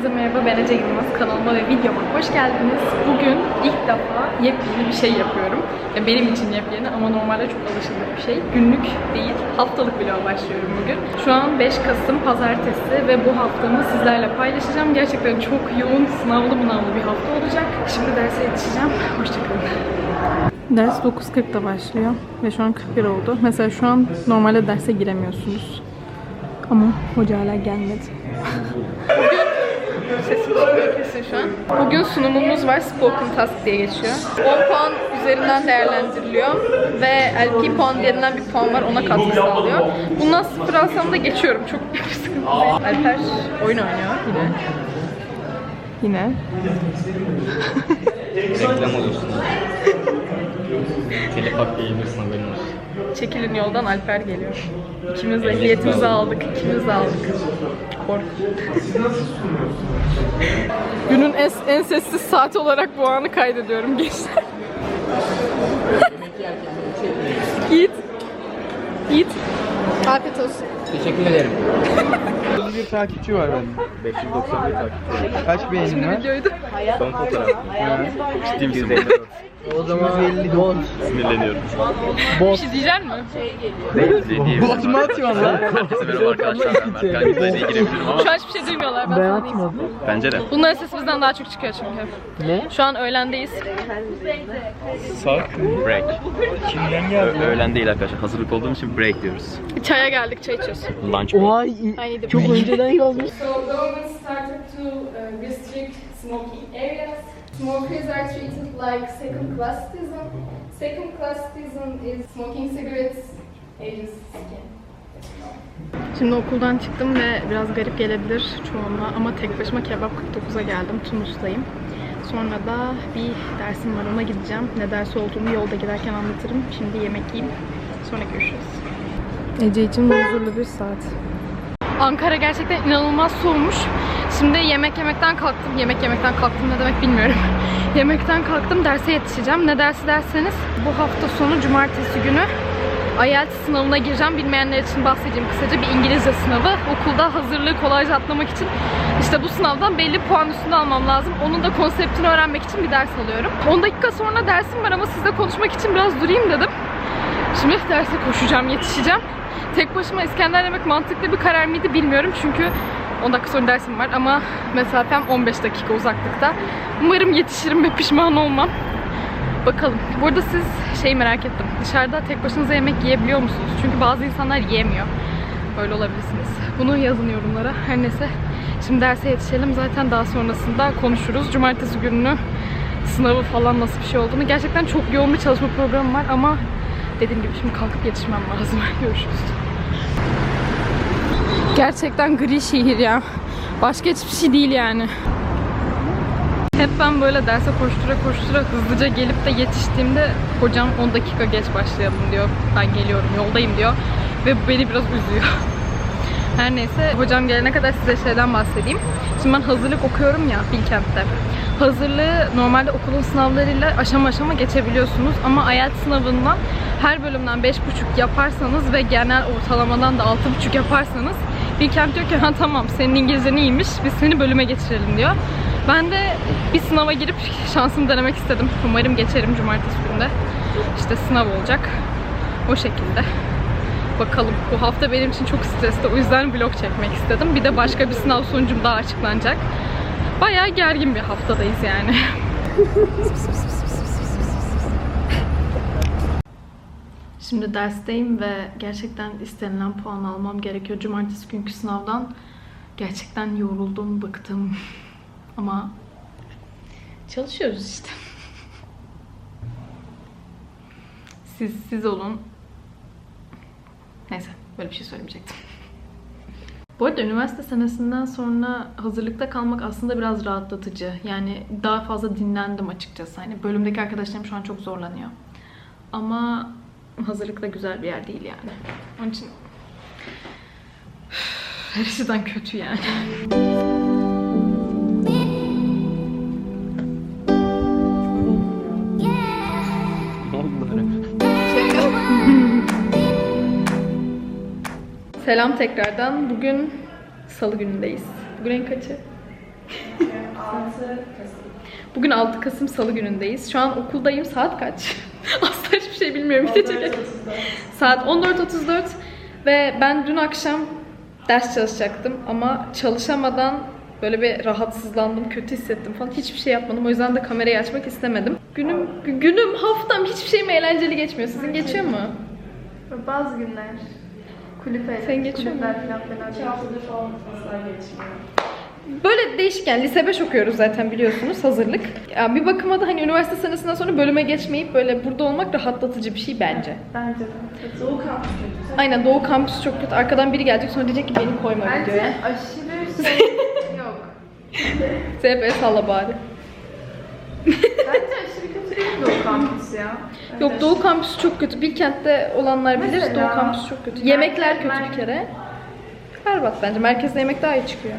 Herkese merhaba, ben Ece Yılmaz. Kanalıma ve videoma hoş geldiniz. Bugün ilk defa yepyeni bir şey yapıyorum. Ya benim için yepyeni ama normalde çok alışıldık bir şey. Günlük değil, haftalık vloga başlıyorum bugün. Şu an 5 Kasım Pazartesi ve bu haftamı sizlerle paylaşacağım. Gerçekten çok yoğun, sınavlı mınavlı bir hafta olacak. Şimdi derse yetişeceğim. Hoşçakalın. Ders 9.40'da başlıyor ve şu an 41 oldu. Mesela şu an normalde derse giremiyorsunuz. Ama hoca hala gelmedi. Sesim çıkıyor kesin şu an. Bugün sunumumuz var. Spoken Task diye geçiyor. 10 puan üzerinden değerlendiriliyor. Ve LP puan denilen bir puan var. Ona katkı sağlıyor. Bundan sıfır alsam da geçiyorum. Çok büyük bir sıkıntı değil. Alper oyun oynuyor yine. Yine. Reklam oluyorsun. Telif hakkı yayınlıyorsun haberin olsun. Çekilin yoldan Alper geliyor. İkimiz ehliyetimizi aldık. İkimiz de aldık. Kork. Günün en, en sessiz saat olarak bu anı kaydediyorum gençler. Yiğit. Yiğit. Afiyet olsun. Teşekkür ederim. 31 takipçi var bende. 591 takipçi. Kaç beğenin var? Videoydu. Son fotoğraf. Ciddi misin? O zaman 150 bot. Sinirleniyorum. Bir şey diyecek mi? Bot mu atıyorsun lan? Herkese merhaba arkadaşlar. Ben Berkay. Müzayede girebilirim ama Şu an hiçbir şey duymuyorlar. Ben, sana diyeyim. bence de. Bunların sesi bizden daha çok çıkıyor çünkü. Ne? Şu an öğlendeyiz. Saat break. Kimden Ö- öğlen değil arkadaşlar. Hazırlık olduğum için break diyoruz. Çaya geldik, çay içiyoruz. Lunch break. Vay çok önceden yazmış. So government started to uh, restrict smoking areas. Smokers are treated like second class citizen. Second class citizen is smoking cigarettes, ages skin. Şimdi okuldan çıktım ve biraz garip gelebilir çoğunluğa ama tek başıma kebap 49'a geldim. Tunus'tayım. Sonra da bir dersim var ona gideceğim. Ne ders olduğunu yolda giderken anlatırım. Şimdi yemek yiyeyim. Sonra görüşürüz. Ece için huzurlu bir saat. Ankara gerçekten inanılmaz soğumuş. Şimdi yemek yemekten kalktım. Yemek yemekten kalktım ne demek bilmiyorum. Yemekten kalktım derse yetişeceğim. Ne dersi derseniz bu hafta sonu cumartesi günü IELTS sınavına gireceğim. Bilmeyenler için bahsedeyim kısaca bir İngilizce sınavı. Okulda hazırlığı kolayca atlamak için işte bu sınavdan belli puan üstünde almam lazım. Onun da konseptini öğrenmek için bir ders alıyorum. 10 dakika sonra dersim var ama sizle konuşmak için biraz durayım dedim. Şimdi derse koşacağım, yetişeceğim. Tek başıma İskender yemek mantıklı bir karar mıydı bilmiyorum çünkü 10 dakika sonra dersim var ama mesafem 15 dakika uzaklıkta. Umarım yetişirim ve pişman olmam. Bakalım. Bu arada siz şey merak ettim. Dışarıda tek başınıza yemek yiyebiliyor musunuz? Çünkü bazı insanlar yiyemiyor. Öyle olabilirsiniz. Bunu yazın yorumlara. Her neyse. Şimdi derse yetişelim. Zaten daha sonrasında konuşuruz. Cumartesi gününü sınavı falan nasıl bir şey olduğunu. Gerçekten çok yoğun bir çalışma programı var ama dediğim gibi şimdi kalkıp yetişmem lazım. Görüşürüz. Gerçekten gri şehir ya. Başka hiçbir şey değil yani. Hep ben böyle derse koştura koştura hızlıca gelip de yetiştiğimde hocam 10 dakika geç başlayalım diyor. Ben geliyorum yoldayım diyor. Ve beni biraz üzüyor. Her neyse hocam gelene kadar size şeyden bahsedeyim. Şimdi ben hazırlık okuyorum ya Bilkent'te. Hazırlığı normalde okulun sınavlarıyla aşama aşama geçebiliyorsunuz ama IELTS sınavından her bölümden 5,5 yaparsanız ve genel ortalamadan da 6,5 yaparsanız Bilkent diyor ki ha tamam senin İngilizcen iyiymiş biz seni bölüme geçirelim diyor. Ben de bir sınava girip şansımı denemek istedim. Umarım geçerim cumartesi günde. İşte sınav olacak. O şekilde. Bakalım. Bu hafta benim için çok stresli. O yüzden vlog çekmek istedim. Bir de başka bir sınav sonucum daha açıklanacak. Bayağı gergin bir haftadayız yani. Şimdi dersteyim ve gerçekten istenilen puan almam gerekiyor. Cumartesi günkü sınavdan gerçekten yoruldum, bıktım. Ama çalışıyoruz işte. Siz siz olun. Neyse, böyle bir şey söylemeyecektim. Bu arada üniversite senesinden sonra hazırlıkta kalmak aslında biraz rahatlatıcı. Yani daha fazla dinlendim açıkçası. Hani bölümdeki arkadaşlarım şu an çok zorlanıyor. Ama hazırlık da güzel bir yer değil yani. Onun için her açıdan kötü yani. Selam tekrardan. Bugün salı günündeyiz. Bugün en kaçı? Bugün 6 Kasım Salı günündeyiz. Şu an okuldayım. Saat kaç? Asla hiçbir şey bilmiyorum. Bir de. Saat 14.34 ve ben dün akşam ders çalışacaktım ama çalışamadan böyle bir rahatsızlandım, kötü hissettim falan. Hiçbir şey yapmadım. O yüzden de kamerayı açmak istemedim. Günüm, günüm, haftam hiçbir şeyim eğlenceli geçmiyor. Sizin geçiyor mu? Bazı günler. Kulübe, Sen geçiyor mu? kulüpler falan fena değil. Böyle değişik yani lise 5 okuyoruz zaten biliyorsunuz hazırlık. Ya bir bakıma da hani üniversite senesinden sonra bölüme geçmeyip böyle burada olmak rahatlatıcı bir şey bence. Bence de. Aynen Doğu kampüsü çok kötü. Arkadan biri gelecek sonra diyecek ki beni koyma Bence videoya. aşırı şey yok. El salla bari. Bence Doğu kampüsü ya. Yok Doğu kampüsü çok kötü. Bilkent'te olanlar bilir. Mesela- Doğu kampüsü çok kötü. Yemekler kötü bir kere. Berbat bence. Merkezde yemek daha iyi çıkıyor.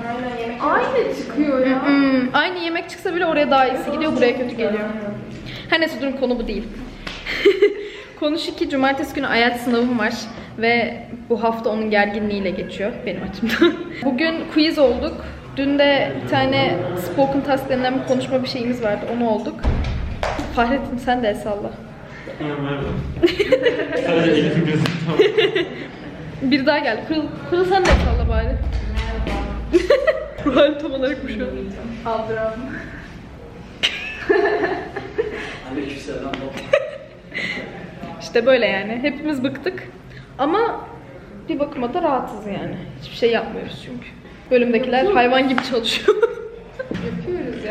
Aynı çıkıyor ya. Hmm, aynı yemek çıksa bile oraya daha iyisi gidiyor, buraya kötü geliyor. Her neyse durun konu bu değil. konu şu ki cumartesi günü IELTS sınavım var ve bu hafta onun gerginliğiyle geçiyor benim açımdan. Bugün quiz olduk. Dün de bir tane spoken task denilen bir konuşma bir şeyimiz vardı. Onu olduk. Fahrettin sen de el salla. Sadece Elif'in gözü Bir daha geldi. Kırıl, kırıl sen de el salla bari. Ruh hali tam olarak bu şu an. Kaldıram. İşte böyle yani. Hepimiz bıktık. Ama bir bakıma da rahatız yani. Hiçbir şey yapmıyoruz çünkü. Bölümdekiler hayvan gibi çalışıyor.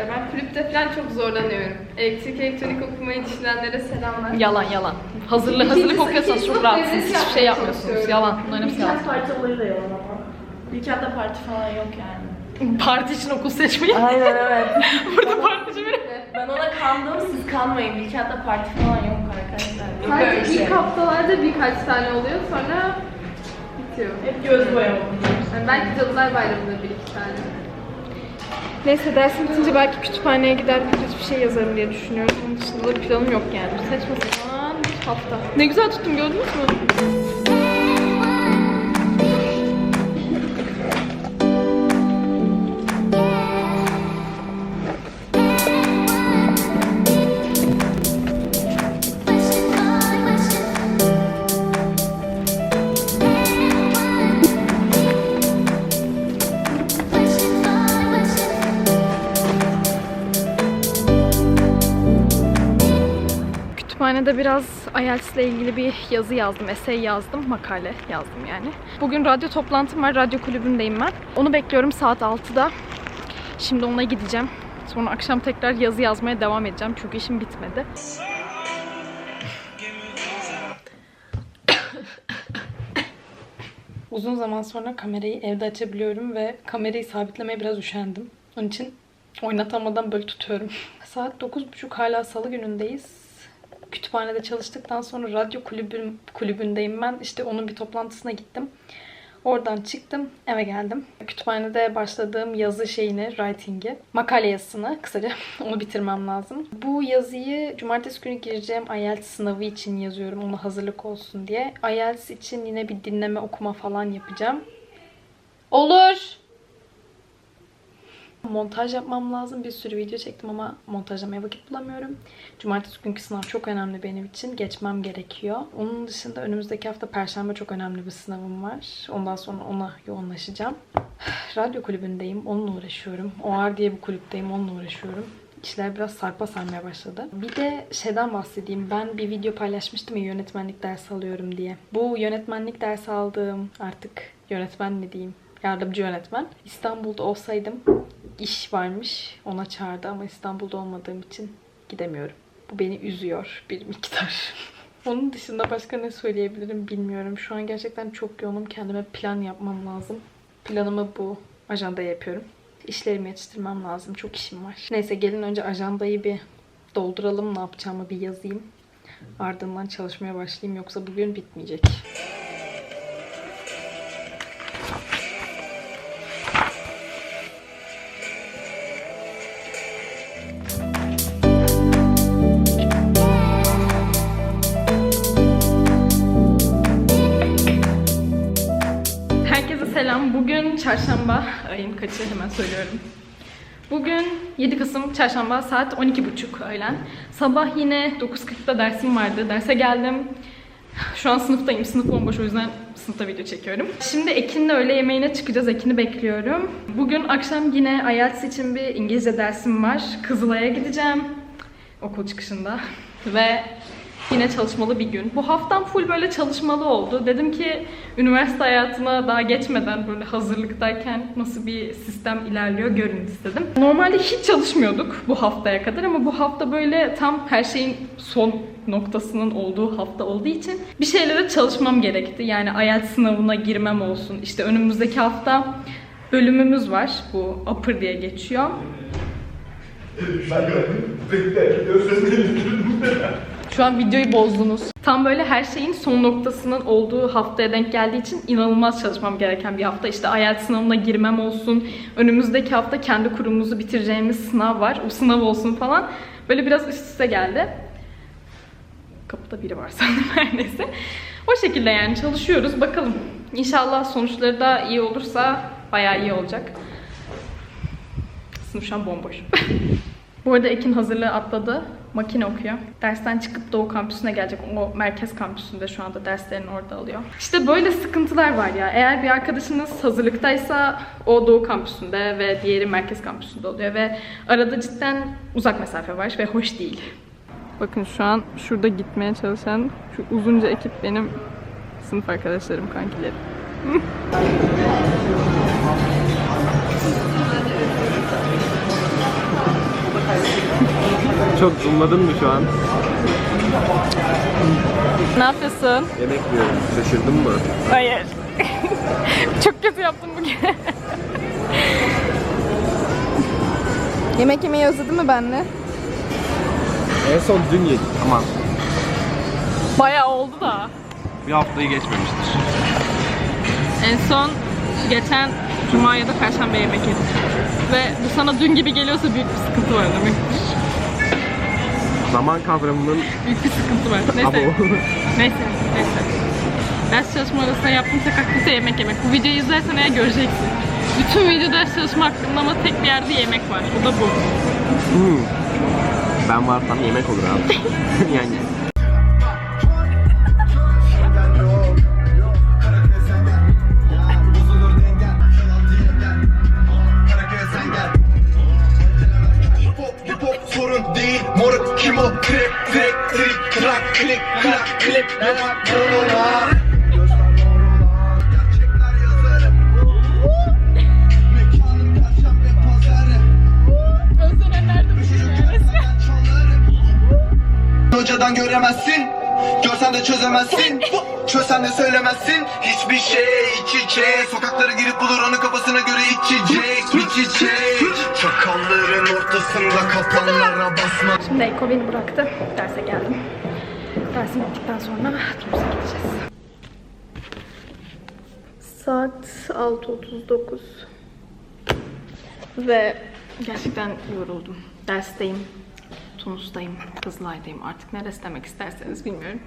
Ya. Ben kulüpte falan çok zorlanıyorum. Elektrik elektronik okumayı düşünenlere selamlar. yalan yalan. Hazırlık hazırlık okuyorsanız çok rahatsınız. Hiçbir şey yapmıyorsunuz. Yalan. Bunların hepsi yalan. parti olayı da yalan ama. Bilkent'te parti falan yok yani. Parti için okul seçmeyin. Aynen evet. Burada partici biri. ben ona kandım siz kanmayın. Bilkent'te parti falan yok arkadaşlar. Sadece şey. ilk haftalarda birkaç tane oluyor sonra bitiyor. Hep göz boyama. Yani belki Cadılar Bayramı'nda bir iki tane. Neyse dersim bitince belki kütüphaneye gider birkaç bir şey yazarım diye düşünüyorum. Onun dışında da planım yok yani. Saçma sapan bir hafta. Ne güzel tuttum gördünüz mü? Kütüphanede biraz IELTS ilgili bir yazı yazdım, essay yazdım, makale yazdım yani. Bugün radyo toplantım var, radyo kulübündeyim ben. Onu bekliyorum saat 6'da. Şimdi ona gideceğim. Sonra akşam tekrar yazı yazmaya devam edeceğim çünkü işim bitmedi. Uzun zaman sonra kamerayı evde açabiliyorum ve kamerayı sabitlemeye biraz üşendim. Onun için oynatamadan böyle tutuyorum. Saat 9.30 hala salı günündeyiz. Kütüphanede çalıştıktan sonra radyo kulübüm, kulübündeyim ben. İşte onun bir toplantısına gittim. Oradan çıktım, eve geldim. Kütüphanede başladığım yazı şeyini, writing'i, makale yazısını kısaca onu bitirmem lazım. Bu yazıyı cumartesi günü gireceğim IELTS sınavı için yazıyorum. Ona hazırlık olsun diye. IELTS için yine bir dinleme, okuma falan yapacağım. Olur. Montaj yapmam lazım. Bir sürü video çektim ama montajlamaya vakit bulamıyorum. Cumartesi günkü sınav çok önemli benim için. Geçmem gerekiyor. Onun dışında önümüzdeki hafta Perşembe çok önemli bir sınavım var. Ondan sonra ona yoğunlaşacağım. Radyo kulübündeyim. Onunla uğraşıyorum. OAR diye bir kulüpteyim. Onunla uğraşıyorum. İşler biraz sarpa sarmaya başladı. Bir de şeyden bahsedeyim. Ben bir video paylaşmıştım ya yönetmenlik dersi alıyorum diye. Bu yönetmenlik dersi aldığım artık yönetmen mi diyeyim yardımcı yönetmen. İstanbul'da olsaydım iş varmış. Ona çağırdı ama İstanbul'da olmadığım için gidemiyorum. Bu beni üzüyor bir miktar. Onun dışında başka ne söyleyebilirim bilmiyorum. Şu an gerçekten çok yoğunum. Kendime plan yapmam lazım. Planımı bu ajandaya yapıyorum. İşlerimi yetiştirmem lazım. Çok işim var. Neyse gelin önce ajandayı bir dolduralım. Ne yapacağımı bir yazayım. Ardından çalışmaya başlayayım. Yoksa bugün bitmeyecek. Selam. Bugün çarşamba. Ayın kaçı hemen söylüyorum. Bugün 7 Kasım Çarşamba saat 12.30 öğlen. Sabah yine 9.40'da dersim vardı. Derse geldim. Şu an sınıftayım. Sınıf bomboş o yüzden sınıfta video çekiyorum. Şimdi Ekin'le öğle yemeğine çıkacağız. Ekin'i bekliyorum. Bugün akşam yine IELTS için bir İngilizce dersim var. Kızılay'a gideceğim. Okul çıkışında. Ve yine çalışmalı bir gün. Bu haftam full böyle çalışmalı oldu. Dedim ki üniversite hayatına daha geçmeden böyle hazırlıktayken nasıl bir sistem ilerliyor görün istedim. Normalde hiç çalışmıyorduk bu haftaya kadar ama bu hafta böyle tam her şeyin son noktasının olduğu hafta olduğu için bir şeylere çalışmam gerekti. Yani IELTS sınavına girmem olsun. İşte önümüzdeki hafta bölümümüz var. Bu upper diye geçiyor. Şu an videoyu bozdunuz. Tam böyle her şeyin son noktasının olduğu haftaya denk geldiği için inanılmaz çalışmam gereken bir hafta. İşte IELTS sınavına girmem olsun. Önümüzdeki hafta kendi kurumumuzu bitireceğimiz sınav var. O sınav olsun falan. Böyle biraz üst üste geldi. Kapıda biri var sandım her neyse. O şekilde yani çalışıyoruz. Bakalım. İnşallah sonuçları da iyi olursa bayağı iyi olacak. Sınıf şu an bomboş. Bu arada Ekin hazırlığı atladı. Makine okuyor. Dersten çıkıp Doğu kampüsüne gelecek. O merkez kampüsünde şu anda derslerini orada alıyor. İşte böyle sıkıntılar var ya. Eğer bir arkadaşınız hazırlıktaysa o Doğu kampüsünde ve diğeri merkez kampüsünde oluyor ve arada cidden uzak mesafe var ve hoş değil. Bakın şu an şurada gitmeye çalışan şu uzunca ekip benim sınıf arkadaşlarım, kankilerim. Çok zoomladın mı şu an? Ne yapıyorsun? Yemek yiyorum. Şaşırdın mı? Hayır. Çok kötü yaptım bugün. Yemek yemeyi özledin mi benle? En son dün yedik. Aman. Bayağı oldu da. Bir haftayı geçmemiştir. En son geçen Cuma ya da Perşembe yemek yedik. Ve bu sana dün gibi geliyorsa büyük bir sıkıntı var demektir. Zaman kavramının Büyük bir sıkıntı var. Neyse. Neyse. Neyse. Ders çalışma arasında yaptığım tek aktivite yemek yemek. Bu videoyu izlersen eğer göreceksin. Bütün video ders çalışma hakkında ama tek bir yerde yemek var. O da bu. Hmm. Ben varsam yemek olur abi. yani Hocadan göremezsin. Görsen de çözemezsin. Çözsen de söylemezsin. Hiçbir şey iç içe. Sokaklara girip bulur onu kafasına göre içecek içecek Çakalların ortasında kapanlara basma. Şimdi Eko beni bıraktı. Derse geldim. Dersim bittikten sonra Tunus'a gideceğiz. Saat 6.39 ve gerçekten yoruldum. Dersteyim, Tunus'tayım, Kızılay'dayım. Artık neresi demek isterseniz bilmiyorum.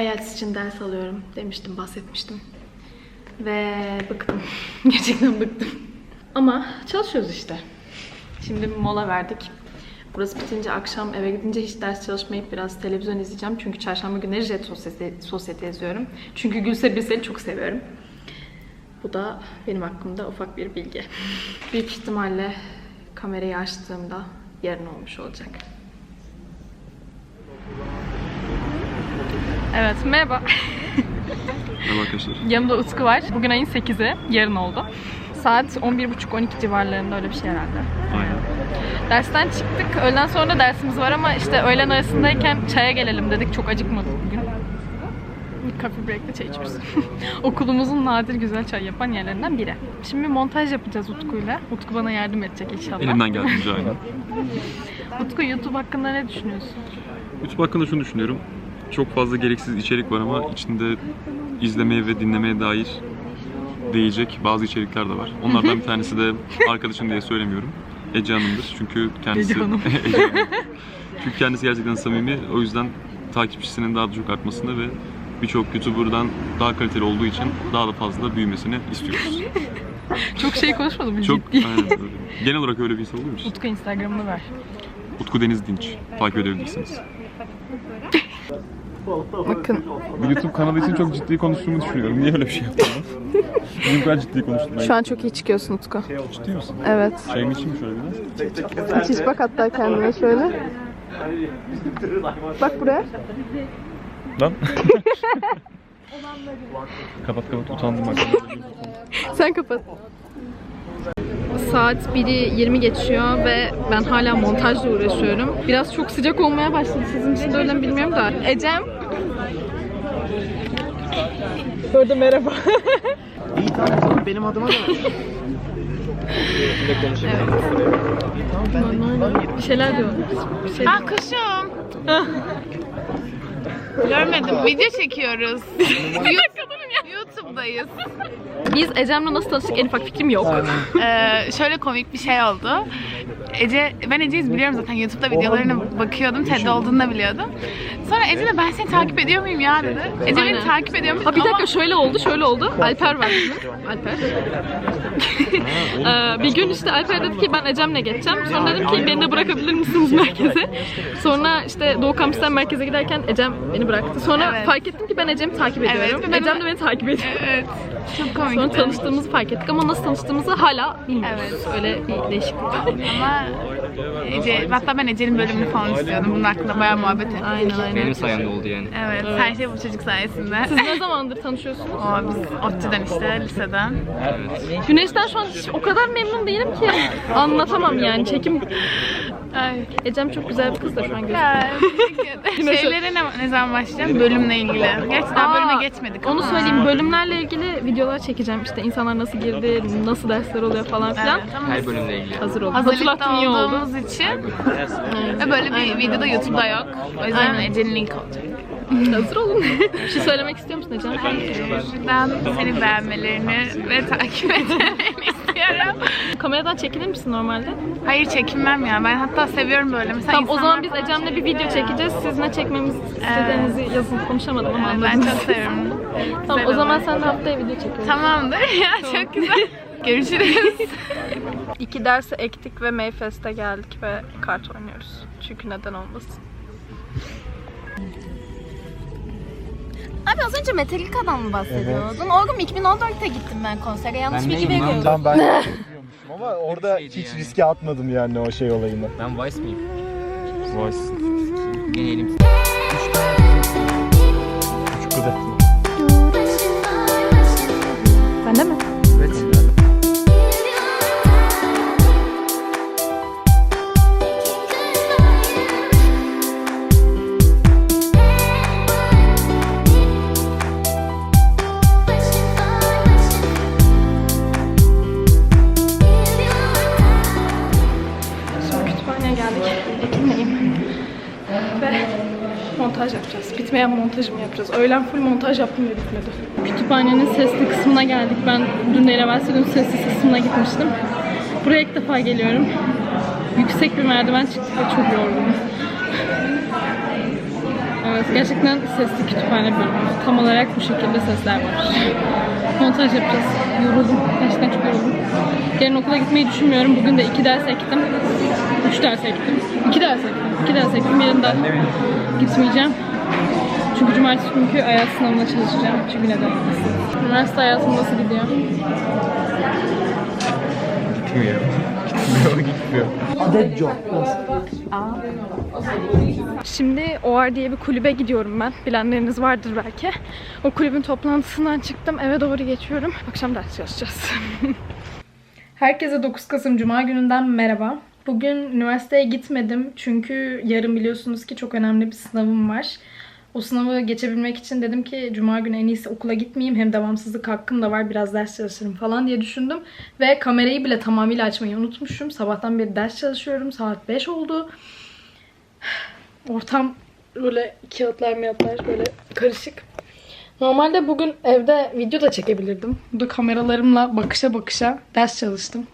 IELTS için ders alıyorum demiştim, bahsetmiştim. Ve bıktım. Gerçekten bıktım. Ama çalışıyoruz işte. Şimdi bir mola verdik. Burası bitince akşam eve gidince hiç ders çalışmayıp biraz televizyon izleyeceğim. Çünkü çarşamba günleri Jet Sosyete, Sosyete izliyorum. Çünkü Gülse Birsel'i çok seviyorum. Bu da benim hakkımda ufak bir bilgi. Büyük ihtimalle kamerayı açtığımda yarın olmuş olacak. Evet, merhaba. Merhaba arkadaşlar. Yanımda Utku var. Bugün ayın 8'i, yarın oldu. Saat 11.30-12 civarlarında öyle bir şey herhalde. Aynen. Dersten çıktık. Öğleden sonra da dersimiz var ama işte öğlen arasındayken çaya gelelim dedik. Çok acıkmadık bugün. Coffee break'te çay içiyoruz. Okulumuzun nadir güzel çay yapan yerlerinden biri. Şimdi montaj yapacağız Utku'yla. Utku bana yardım edecek inşallah. Elimden geldiğince aynen. Utku YouTube hakkında ne düşünüyorsun? YouTube hakkında şunu düşünüyorum. Çok fazla gereksiz içerik var ama içinde izlemeye ve dinlemeye dair değecek bazı içerikler de var. Onlardan bir tanesi de arkadaşım diye söylemiyorum. Ece Hanım'dır. Çünkü kendisi... Ece Hanım. Ece Hanım. Çünkü kendisi gerçekten samimi. O yüzden takipçisinin daha da çok artmasını ve birçok YouTuber'dan daha kaliteli olduğu için daha da fazla büyümesini istiyoruz. Çok şey konuşmadım mı? Çok Ciddi. aynen öyle. Genel olarak öyle bir insan oluyor musun? Utku Instagram'ını ver. Utku Deniz Dinç. Takip edebilirsiniz. Bakın. Bu YouTube kanalı için çok ciddi konuştuğumu düşünüyorum. Niye öyle bir şey yaptın? Niye bu kadar ciddi konuştun? Şu an çok iyi çıkıyorsun Utku. Ciddi misin? Evet. Çayımı içeyim mi şöyle biraz? Hiç bak hatta kendine şöyle. Bak buraya. Lan. kapat kapat utandım bak. Sen kapat. Saat 1'i 20 geçiyor ve ben hala montajla uğraşıyorum. Biraz çok sıcak olmaya başladı. Sizin için de öyle mi bilmiyorum da. Ecem. Orada merhaba. Benim adıma da. Bir şeyler diyor. Bir şey Ah kuşum. Görmedim. Video çekiyoruz. YouTube'dayız. Biz Ecem'le nasıl tanıştık en ufak fikrim yok. Ee, şöyle komik bir şey oldu. Ece, ben Ece'yi biliyorum zaten YouTube'da videolarına bakıyordum. TED olduğunu da biliyordum. Sonra Ece de ben seni takip ediyor muyum ya dedi. Ece beni Aynen. takip ediyormuş Ha bir dakika ama şöyle oldu, şöyle oldu. Alper var bizim. Alper. Ee, bir gün işte Alper dedi ki ben Ecem'le geçeceğim. Sonra dedim ki beni de bırakabilir misiniz merkeze? Sonra işte Doğu Kampüs'ten merkeze giderken Ecem beni bıraktı. Sonra Evet. fark ettim ki ben Ecem'i takip Evet, ediyorum. ve ben- Ecem de beni takip ediyor. Evet. Çok Sonra komikti. tanıştığımızı fark ettik ama nasıl tanıştığımızı hala bilmiyoruz. Öyle bir değişiklik var. Ama Ece, hatta ben Ece'nin bölümünü falan istiyordum. Bunun hakkında bayağı muhabbet ettik. Aynen aynen. Benim sayemde oldu yani. Evet, her şey bu çocuk sayesinde. Siz ne zamandır tanışıyorsunuz? O biz ODTÜ'den işte, liseden. Güneş'ten şu an hiç o kadar memnun değilim ki. Anlatamam yani. Çekim Ay. Ecem çok güzel bir kız da şu an gözüküyor. Şeylere ne, ne zaman başlayacağım? Bölümle ilgili. Gerçi daha bölüme geçmedik Onu ama. söyleyeyim. Bölümlerle ilgili videolar çekeceğim. İşte insanlar nasıl girdi, nasıl dersler oluyor falan filan. Evet, Her bölümle ilgili. Hazır oldu. hazırlıkta Hatırlattın iyi oldu. Olduğumuz için ve böyle bir videoda YouTube'da yok. O yüzden Aynen. Ece'nin link olacak. Hazır olun. bir şey söylemek istiyor musun Ecem? Ben seni beğenmelerini ve takip etmelerini istiyorum. Kameradan çekilir misin normalde? Hayır çekinmem ya. Ben hatta seviyorum böyle. Mesela Tamam o zaman biz Ecem'le bir video çekeceğiz. Siz ne çekmemizi istediğinizi yazın. Konuşamadım ama Evet, Ben çok seviyorum. Tamam o zaman sen de haftaya video çekiyoruz. Tamamdır ya çok güzel. Görüşürüz. İki dersi ektik ve Mayfest'e geldik ve kart oynuyoruz. Çünkü neden olmasın. Abi az önce Metallica'dan mı bahsediyordun? Orgum 2014'te gittim ben konsere. Yanlış Ben bilgi neyim lan? veriyorum. Tamam ben biliyormuşum ama orada hiç riske atmadım yani o şey olayını. Ben Vice miyim? Voice. Gene elim. Küçük kızı. Montajımı yapacağız. Öğlen full montaj yaptım ve bitmedi. Kütüphanenin sesli kısmına geldik. Ben dün değil evvelsi gün sessiz kısmına gitmiştim. Buraya ilk defa geliyorum. Yüksek bir merdiven çıktık ve çok yorgunum. Evet, gerçekten sesli kütüphane bölümü. Tam olarak bu şekilde sesler var. Montaj yapacağız. Yoruldum. Gerçekten çok yoruldum. Yarın okula gitmeyi düşünmüyorum. Bugün de iki ders ektim. Üç ders ektim. İki ders ektim. İki ders ektim. Yarın da gitmeyeceğim. Çünkü cumartesi günkü hayat sınavına çalışacağım. Çünkü neden olmasın. Üniversite hayatım nasıl gidiyor? Gitmiyor. Gitmiyor, gitmiyor. Dead job. Şimdi OR diye bir kulübe gidiyorum ben. Bilenleriniz vardır belki. O kulübün toplantısından çıktım. Eve doğru geçiyorum. Akşam ders çalışacağız. Herkese 9 Kasım Cuma gününden merhaba. Bugün üniversiteye gitmedim çünkü yarın biliyorsunuz ki çok önemli bir sınavım var. O sınavı geçebilmek için dedim ki Cuma günü en iyisi okula gitmeyeyim. Hem devamsızlık hakkım da var biraz ders çalışırım falan diye düşündüm. Ve kamerayı bile tamamıyla açmayı unutmuşum. Sabahtan beri ders çalışıyorum. Saat 5 oldu. Ortam böyle kağıtlar miyatlar böyle karışık. Normalde bugün evde video da çekebilirdim. Burada kameralarımla bakışa bakışa ders çalıştım.